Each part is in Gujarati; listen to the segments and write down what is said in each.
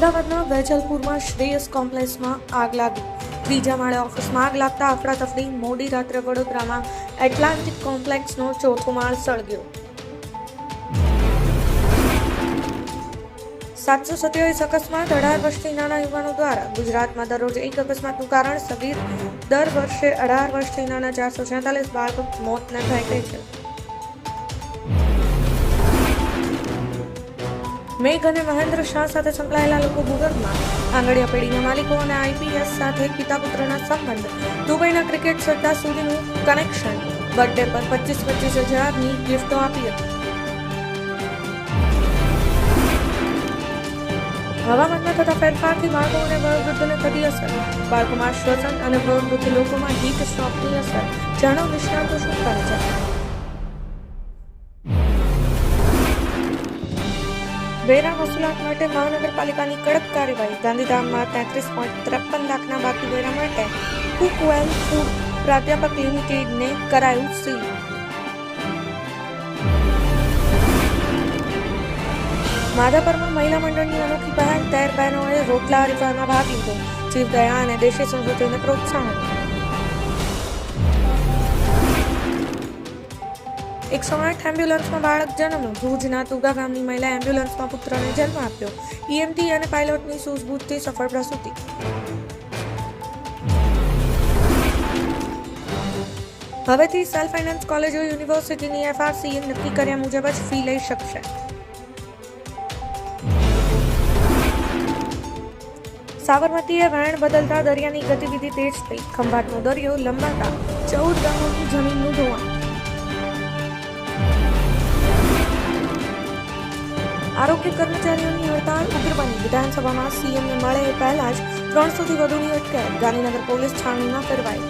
અમદાવાદના વેજલપુરમાં શ્રેયસ કોમ્પ્લેક્સમાં આગ લાગી. ત્રીજા માળે ઓફિસમાં આગ લાગતા અફડાતફડી મોડી રાત્રે વડોદરામાં એટલાન્ટિક કોમ્પ્લેક્સનો ચોથો માળ સળગ્યો. સાતસો સત્યાવીસ અકસ્માત, અઢાર વર્ષથી નાના યુવાનો દ્વારા. ગુજરાતમાં દરરોજ એક અકસ્માતનું કારણ સગીર. દર વર્ષે અઢાર વર્ષથી નાના ચારસો છેતાલીસ બાળકો મોતને ભેટે છે. મેઘ અને મહેન્દ્ર શાહ સાથે સંકળાયેલા લોકો ભૂગર્ભમાં આંગળીયા પેઢીના માલિકો અને આઈપીએસ સાથે પિતા પુત્રના સંબંધ. દુબઈના ક્રિકેટ સટ્ટા સુધીનું કનેક્શન બર્થડે પર પચીસ પચીસ હજારની ગિફ્ટો આપી હતી. હવામાનમાં થતા ફેરફારથી બાળકો અને વયોવૃદ્ધોને થતી અસર. બાળકોમાં શ્વસન અને વયોવૃદ્ધ લોકોમાં હીટ સ્ટ્રોકની અસર. જાણો નિષ્ણાતો શું કરે છે? વેરા વસૂલાત માટે મહાનગરપાલિકાની કડક કાર્યવાહી. ગાંધીધામમાં તેત્રીસ પોઈન્ટ ત્રેપન લાખના બાકી વેરા માટે કુકવેલ ફૂડ પ્રાધ્યાપક લિમિટેડને કરાયું સીલ. માધાપરમાં મહિલા મંડળની અનોખી પહેલ. તેર બહેનોએ રોટલા હરીફાઈમાં ભાગ લીધો. જીવદયા અને દેશી સંસ્કૃતિને પ્રોત્સાહન એકસો આઠ એમ્બ્યુલન્સમાં બાળક જન્મ ભુજના તુગા ગામની મહિલા એમ્બ્યુલન્સમાં પુત્રને જન્મ આપ્યો. ઈએમટી અને પાયલોટની સૂઝબૂઝથી સફળ પ્રસૂતિ. હવેથી સેલ્ફ ફાઇનાન્સ કોલેજો યુનિવર્સિટીની એફઆરસીએ નક્કી કર્યા મુજબ જ ફી લઈ શકશે. સાબરમતીએ વહેણ બદલતા દરિયાની ગતિવિધિ તેજ થઈ. ખંભાતનો દરિયો લંબાતા ચૌદ ગામોની જમીનનું ધોવાણ આરોગ્ય કર્મચારીઓની હડતાળ ઉગ્ર બની વિધાનસભામાં સીએમને મળે એ પહેલા જ ત્રણસોથી વધુની અટકાયત. ગાંધીનગર પોલીસ છાવણીમાં કરવાઈ.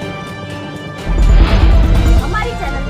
અમારી ચેનલને